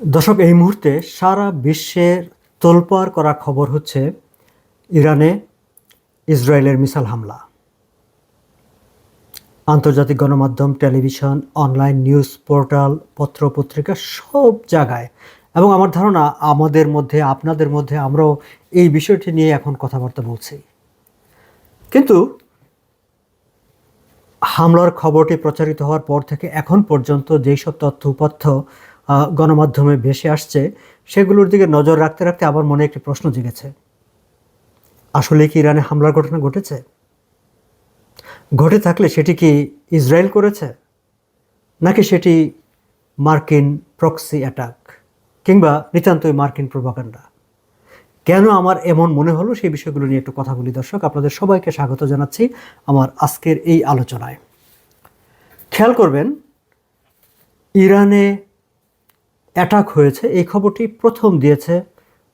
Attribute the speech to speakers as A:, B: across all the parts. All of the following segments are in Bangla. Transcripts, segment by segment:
A: দর্শক, এই মুহূর্তে সারা বিশ্বের তোলপাড় করা খবর হচ্ছে ইরানে ইসরায়েলের মিসাইল হামলা। আন্তর্জাতিক গণমাধ্যম, টেলিভিশন, অনলাইন নিউজ পোর্টাল পত্র পত্রিকা সব জায়গায়। এবং আমার ধারণা, আমাদের মধ্যে, আপনাদের মধ্যে আমরাও এই বিষয়টি নিয়ে এখন কথাবার্তা বলছি। কিন্তু হামলার খবরটি প্রচারিত হওয়ার পর থেকে এখন পর্যন্ত যেই সব তথ্য উপাত্য গণমাধ্যমে ভেসে আসছে, সেগুলোর দিকে নজর রাখতে রাখতে আমার মনে একটি প্রশ্ন জেগেছে। আসলে কি ইরানে হামলার ঘটনা ঘটেছে? ঘটে থাকলে সেটি কি ইসরায়েল করেছে? নাকি সেটি মার্কিন প্রক্সি অ্যাটাক কিংবা নিতান্তই মার্কিন প্রভাকাণ্ডা কেন আমার এমন মনে হলো? সেই বিষয়গুলো নিয়ে একটু কথা বলি দর্শক। আপনাদের সবাইকে স্বাগত জানাচ্ছি আমার আজকের এই আলোচনায়। খেয়াল করবেন, ইরানে অ্যাটাক হয়েছে, এই খবরটি প্রথম দিয়েছে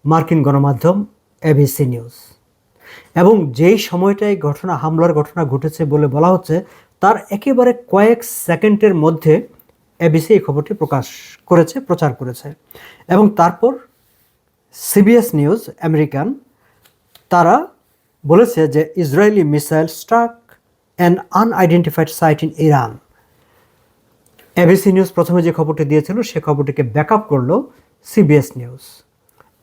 A: মার্কিন গণমাধ্যম এবিসি নিউজ। এবং যেই সময়টায় ঘটনা, হামলার ঘটনা ঘটেছে বলে বলা হচ্ছে, তার একেবারে কয়েক সেকেন্ডের মধ্যে এবিসি এই খবরটি প্রকাশ করেছে, প্রচার করেছে। এবং তারপর সিবিএস নিউজ, আমেরিকান, তারা বলেছে যে Israeli missile struck an unidentified site in Iran. ABC news প্রথমে যে খবরটি দিয়েছিল, সে খবরটিকে ব্যাক আপ করল সিবিএস নিউজ।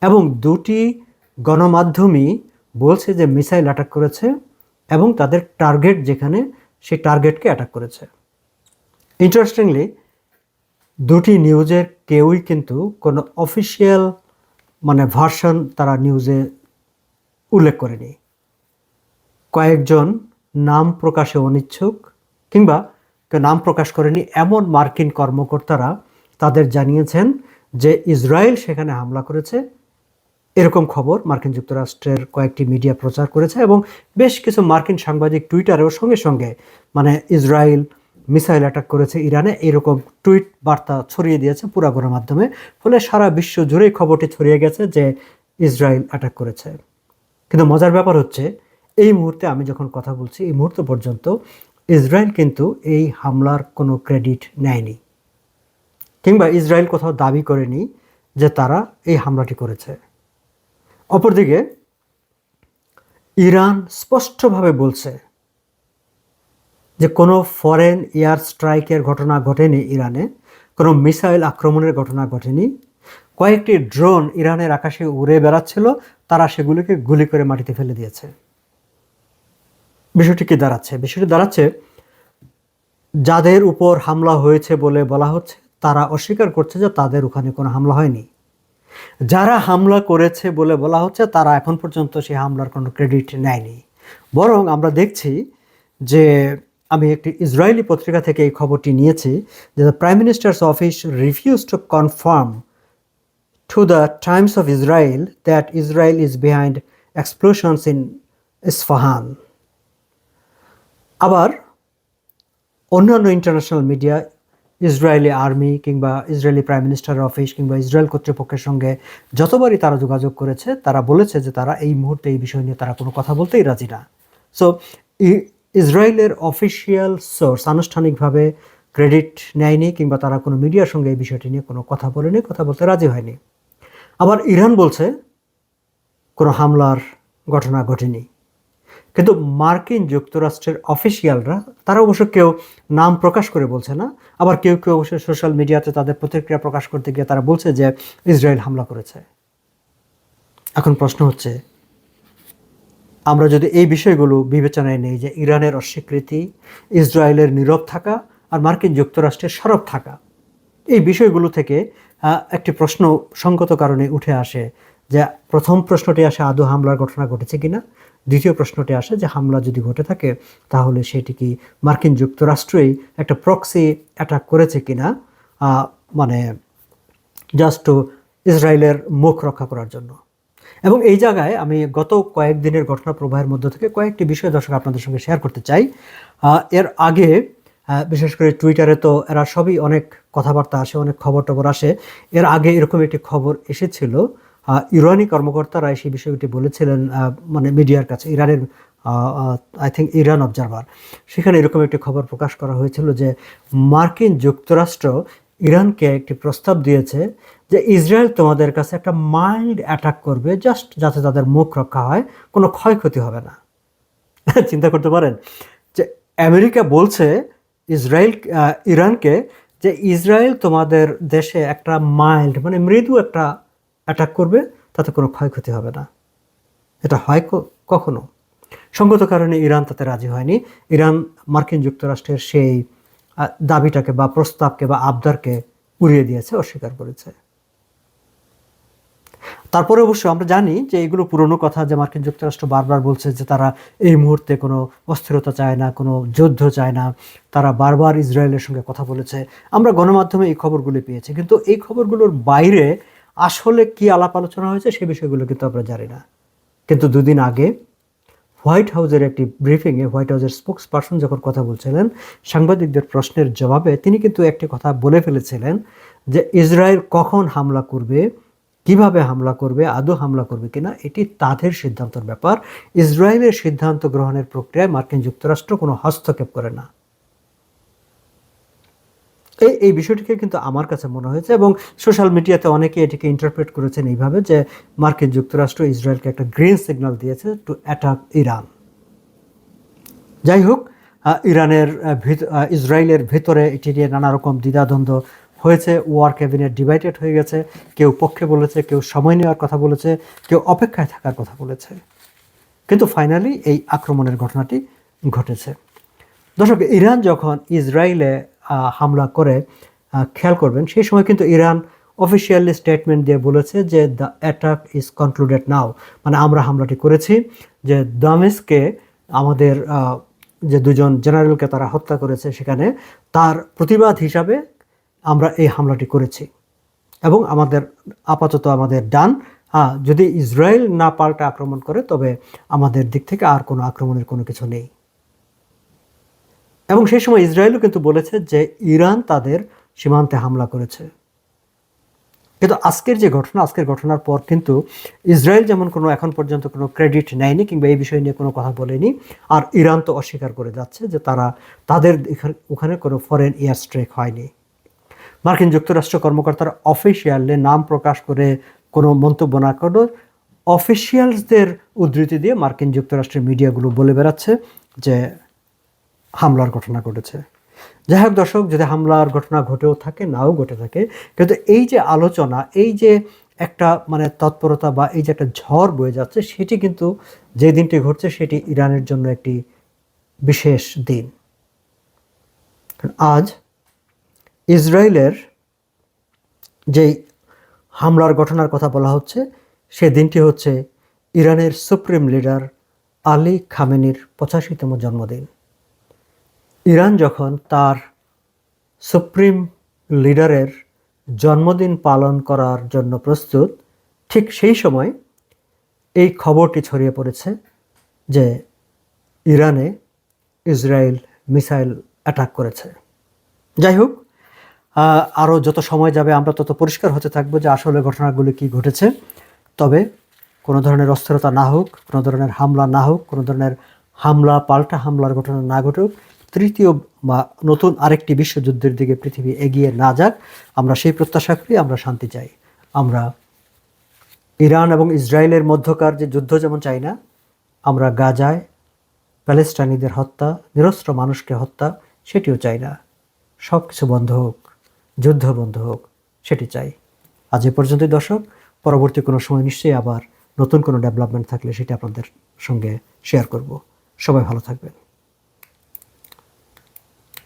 A: এবং দুটি গণমাধ্যমই বলছে যে মিসাইল অ্যাটাক করেছে এবং তাদের টার্গেট যেখানে, সেই টার্গেটকে অ্যাটাক করেছে। ইন্টারেস্টিংলি দুটি নিউজের কেউই কিন্তু কোনো অফিসিয়াল মানে ভার্সন তারা নিউজে উল্লেখ করেনি। কয়েকজন নাম প্রকাশে অনিচ্ছুক কিংবা কেউ নাম প্রকাশ করেনি, এমন মার্কিন কর্মকর্তারা তাদের জানিয়েছেন যে ইসরায়েল সেখানে হামলা করেছে। এরকম খবর মার্কিন যুক্তরাষ্ট্রের কয়েকটি মিডিয়া প্রচার করেছে এবং বেশ কিছু মার্কিন সাংবাদিক টুইটারেও সঙ্গে সঙ্গে মানে ইসরায়েল মিসাইল অ্যাটাক করেছে ইরানে, এরকম টুইট বার্তা ছড়িয়ে দিয়েছে পুরা মাধ্যমে ফলে সারা বিশ্ব জুড়েই খবরটি ছড়িয়ে গেছে যে ইসরায়েল অ্যাটাক করেছে। কিন্তু মজার ব্যাপার হচ্ছে, এই মুহূর্তে আমি যখন কথা বলছি, এই মুহূর্ত পর্যন্ত ইসরায়েল কিন্তু এই হামলার কোনো ক্রেডিট নেয়নি। কিংবা ইসরায়েল কোথাও দাবি করেনি যে তারা এই হামলাটি করেছে। অপরদিকে, ইরান স্পষ্টভাবে বলছে যে কোনো ফরেন এয়ার স্ট্রাইকের ঘটনা ঘটেনি ইরানে, কোনো মিসাইল আক্রমণের ঘটনা ঘটেনি। কয়েকটি ড্রোন ইরানের আকাশে উড়ে বেড়াচ্ছিল, তারা সেগুলিকে গুলি করে মাটিতে ফেলে দিয়েছে। বিষয়টি কি দাঁড়াচ্ছে? বিষয়টি দাঁড়াচ্ছে, যাদের উপর হামলা হয়েছে বলে বলা হচ্ছে, তারা অস্বীকার করছে যে তাদের ওখানে কোনো হামলা হয়নি। যারা হামলা করেছে বলে বলা হচ্ছে, তারা এখন পর্যন্ত সেই হামলার কোনো ক্রেডিট নেয়নি। বরং আমরা দেখছি যে আমি একটি ইসরায়েলি পত্রিকা থেকে এই খবরটি নিয়েছি যে the prime minister's office refuse to confirm to the Times of Israel that Israel is behind explosions in Isfahan. আবার অন্যান্য ইন্টারন্যাশনাল মিডিয়া ইসরায়েলি আর্মি কিংবা ইসরায়েলি প্রাইম মিনিস্টার অফিস কিংবা ইসরায়েল কর্তৃপক্ষের সঙ্গে যতবারই তারা যোগাযোগ করেছে, তারা বলেছে যে তারা এই মুহূর্তে এই বিষয় নিয়ে তারা কোনো কথা বলতেই রাজি না। সো ইসরায়েলের অফিসিয়াল সোর্স আনুষ্ঠানিকভাবে ক্রেডিট নেয়নি কিংবা তারা কোনো মিডিয়ার সঙ্গে এই বিষয়টি নিয়ে কোনো কথা বলেনি, কথা বলতে রাজি হয়নি। আবার ইরান বলছে কোনো হামলার ঘটনা ঘটেনি। কিন্তু মার্কিন যুক্তরাষ্ট্রের অফিসিয়ালরা, তারা অবশ্য কেউ নাম প্রকাশ করে বলছে না, আবার কেউ কেউ অবশ্য সোশ্যাল মিডিয়াতে তাদের প্রতিক্রিয়া প্রকাশ করতে গিয়ে তারা বলছে যে ইসরায়েল হামলা করেছে। এখন প্রশ্ন হচ্ছে, আমরা যদি এই বিষয়গুলো বিবেচনায় নেই যে ইরানের অস্বীকৃতি, ইসরায়েলের নীরব থাকা আর মার্কিন যুক্তরাষ্ট্রের সরব থাকা, এই বিষয়গুলো থেকে একটি প্রশ্ন সঙ্গত কারণে উঠে আসে যে প্রথম প্রশ্নটি আসে, আদৌ হামলার ঘটনা ঘটেছে কিনা? দ্বিতীয় প্রশ্নটি আসে যে হামলা যদি ঘটে থাকে, তাহলে সেটি কি মার্কিন যুক্তরাষ্ট্রই একটা প্রক্সি অ্যাটাক করেছে কিনা? মানে জাস্ট টু ইসরায়েলের মুখ রক্ষা করার জন্য। এবং এই জায়গায় আমি গত কয়েকদিনের ঘটনা প্রবাহের মধ্য থেকে কয়েকটি বিষয় দর্শক আপনাদের সঙ্গে শেয়ার করতে চাই। এর আগে বিশেষ করে টুইটারে তো এরা সবই অনেক কথাবার্তা আসে, অনেক খবর টবর আসে। এর আগে এরকম একটি খবর এসেছিল ইরানি কর্মকর্তারা সেই বিষয়টি বলেছিলেন মানে মিডিয়ার কাছে, ইরানের আই থিঙ্ক ইরান অবজারভার সেখানে এরকম একটি খবর প্রকাশ করা হয়েছিল যে মার্কিন যুক্তরাষ্ট্র ইরানকে একটি প্রস্তাব দিয়েছে যে ইসরায়েল তোমাদের কাছে একটা মাইল্ড অ্যাটাক করবে জাস্ট যাতে তাদের মুখ রক্ষা হয়, কোনো ক্ষয়ক্ষতি হবে না। চিন্তা করতে পারেন যে আমেরিকা বলছে ইসরায়েল ইরানকে যে ইসরায়েল তোমাদের দেশে একটা মাইল্ড মানে মৃদু একটা অ্যাটাক করবে, তাতে কোনো ক্ষয়ক্ষতি হবে না। এটা হয় কখনো। সঙ্গত কারণে ইরান তাতে রাজি হয়নি। ইরান মার্কিন যুক্তরাষ্ট্রের সেই দাবিটাকে বা প্রস্তাবকে বা আবদারকে উড়িয়ে দিয়েছে, অস্বীকার করেছে। তারপরে অবশ্য আমরা জানি যে এগুলো পুরনো কথা যে মার্কিন যুক্তরাষ্ট্র বারবার বলছে যে তারা এই মুহূর্তে কোনো অস্থিরতা চায় না, কোনো যুদ্ধ চায় না। তারা বারবার ইসরায়েলের সঙ্গে কথা বলেছে। আমরা গণমাধ্যমে এই খবরগুলি পেয়েছি। কিন্তু এই খবরগুলোর বাইরে আসলে কি আলাপ আলোচনা হয়েছে সে বিষয়গুলো কিন্তু আমরা জানি না। কিন্তু দুদিন আগে হোয়াইট হাউসের একটি ব্রিফিংয়ে হোয়াইট হাউসের স্পোক্স পার্সন যখন কথা বলছিলেন, সাংবাদিকদের প্রশ্নের জবাবে তিনি কিন্তু একটি কথা বলে ফেলেছিলেন যে ইসরায়েল কখন হামলা করবে, কীভাবে হামলা করবে, আদৌ হামলা করবে কিনা, এটি তাদের সিদ্ধান্তের ব্যাপার। ইসরায়েলের সিদ্ধান্ত গ্রহণের প্রক্রিয়ায় মার্কিন যুক্তরাষ্ট্র কোনো হস্তক্ষেপ করে না। এই এই বিষয়টিকে কিন্তু আমার কাছে মনে হয়েছে এবং সোশ্যাল মিডিয়াতে অনেকে এটিকে ইন্টারপ্রেট করেছেন এইভাবে যে মার্কিন যুক্তরাষ্ট্র ইসরায়েলকে একটা গ্রিন সিগন্যাল দিয়েছে টু অ্যাটাক ইরান যাই হোক ইরানের ইসরায়েলের ভেতরে এটি নিয়ে নানা রকম দ্বিধাদ্বন্দ্ব হয়েছে। ওয়ার ক্যাবিনেট ডিভাইডেড হয়ে গেছে। কেউ পক্ষে বলেছে, কেউ সময় নেওয়ার কথা বলেছে, কেউ অপেক্ষায় থাকার কথা বলেছে। কিন্তু ফাইনালি এই আক্রমণের ঘটনাটি ঘটেছে। দর্শক, ইরান যখন ইসরায়েলে হামলা করে খেয়াল করবেন। সেই সময় কিন্তু ইরান অফিসিয়ালি স্টেটমেন্ট দিয়ে বলেছে যে the attack is concluded now মানে আমরা হামলাটি করেছি, যে দামেস্কে আমাদের যে দুজন জেনারেলকে তারা হত্যা করেছে সেখানে, তার প্রতিবাদ হিসাবে আমরা এই হামলাটি করেছি। এবং আমাদের আপাতত আমাদের ডান হ্যাঁ যদি ইসরায়েল না পাল্টা আক্রমণ করে, তবে আমাদের দিক থেকে আর কোনো আক্রমণের কোনো কিছু নেই। এবং সেই সময় ইসরায়েলও কিন্তু বলেছে যে ইরান তাদের সীমান্তে হামলা করেছে। কিন্তু আজকের যে ঘটনা, আজকের ঘটনার পর কিন্তু ইসরায়েল যেমন কোনো এখন পর্যন্ত কোনো ক্রেডিট নেয়নি কিংবা এই বিষয় নিয়ে কোনো কথা বলেনি, আর ইরান তো অস্বীকার করে যাচ্ছে যে তারা তাদের ওখানে কোনো ফরেন এয়ার স্ট্রাইক হয়নি। মার্কিন যুক্তরাষ্ট্র কর্মকর্তারা অফিসিয়ালে নাম প্রকাশ করে কোনো মন্তব্য না করে অফিসিয়ালসদের উদ্ধৃতি দিয়ে মার্কিন যুক্তরাষ্ট্রের মিডিয়াগুলো বলে বেড়াচ্ছে যে হামলার ঘটনা ঘটেছে। যাই হোক দর্শক, যদি হামলার ঘটনা ঘটেও থাকে, নাও ঘটে থাকে, কিন্তু এই যে আলোচনা, এই যে একটা মানে তৎপরতা বা এই যে একটা ঝড় বয়ে যাচ্ছে, সেটি কিন্তু যে দিনটি ঘটছে, সেটি ইরানের জন্য একটি বিশেষ দিন। আজ ইসরায়েলের যেই হামলার ঘটনার কথা বলা হচ্ছে, সে দিনটি হচ্ছে ইরানের সুপ্রিম লিডার আলী খামেনির পঁচাশিতম জন্মদিন। ইরান যখন তার সুপ্রিম লিডারের জন্মদিন পালন করার জন্য প্রস্তুত, ঠিক সেই সময় এই খবরটি ছড়িয়ে পড়েছে যে ইরানে ইসরায়েল মিসাইল অ্যাটাক করেছে। যাই হোক আরও যত সময় যাবে আমরা তত পরিষ্কার হতে থাকব যে আসলে ঘটনাগুলি কি ঘটেছে। তবে কোনো ধরনের অস্থিরতা না হোক, কোনো ধরনের হামলা না হোক, কোনো ধরনের হামলা, পাল্টা হামলার ঘটনা না ঘটুক তৃতীয় বা নতুন আরেকটি বিশ্বযুদ্ধের দিকে পৃথিবী এগিয়ে না যাক, আমরা সেই প্রত্যাশা করি, আমরা শান্তি চাই। আমরা ইরান এবং ইসরায়েলের মধ্যকার যে যুদ্ধ যেমন চাই না, আমরা গাজায় প্যালেস্টাইনিদের হত্যা, নিরস্ত্র মানুষকে হত্যা, সেটিও চাই না। সব কিছু বন্ধ হোক, যুদ্ধ বন্ধ হোক, সেটি চাই। আজ এ পর্যন্তই দর্শক, পরবর্তী কোনো সময় নিশ্চয়ই আবার নতুন কোনো ডেভেলপমেন্ট থাকলে সেটা আপনাদের সঙ্গে শেয়ার করব। সবাই ভালো থাকবেন।